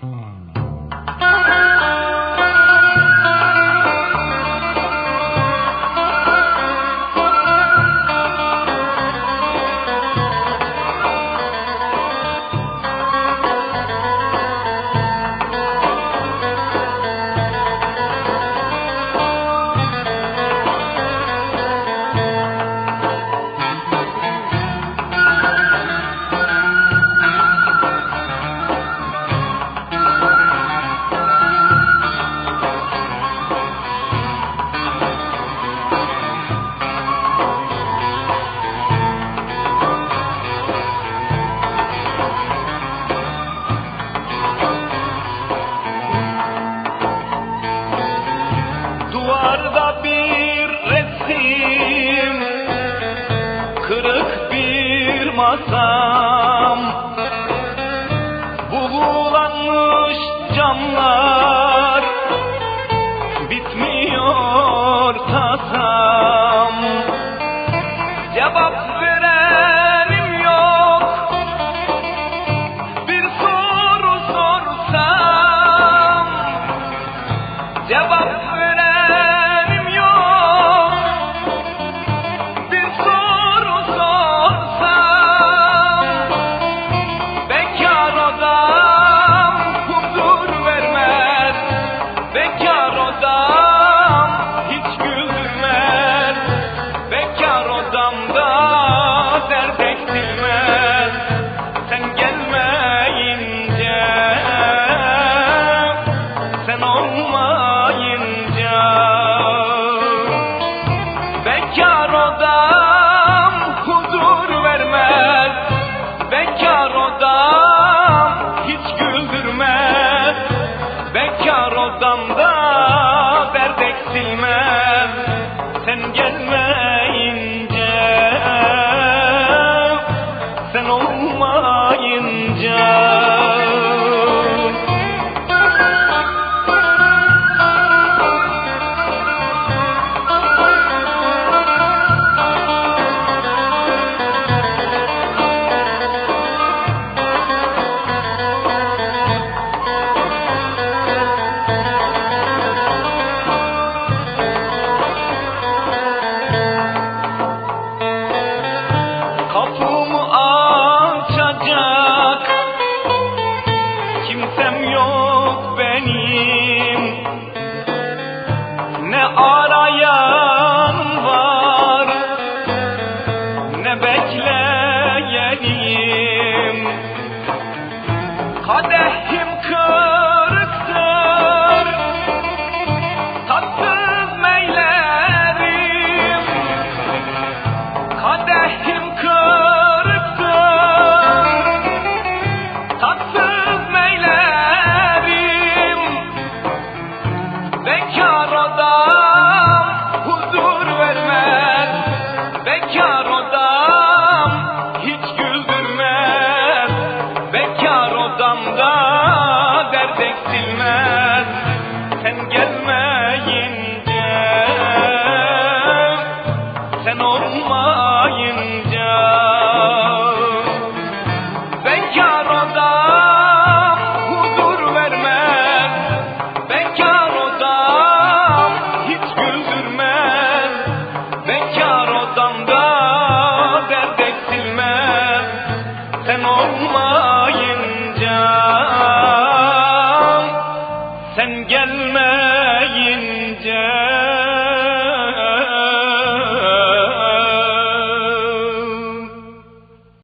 Oh. Masam Buğulanmış camlar Bitmiyor tasam. Cevap verenim yok. Bir soru sorsam Cevap God. Olmayınca Kimsem yok benim. Ne arayan var Ne bekleyenim. Kadehim kırıktır Tatsız meylerim. Kadehim dert eksilmez Sen gelmeyince. Sen olmayınca. Bekar adam huzur vermez Bekar odam hiç güldürmez Bekar odamda dert eksilmez Sen olmayınca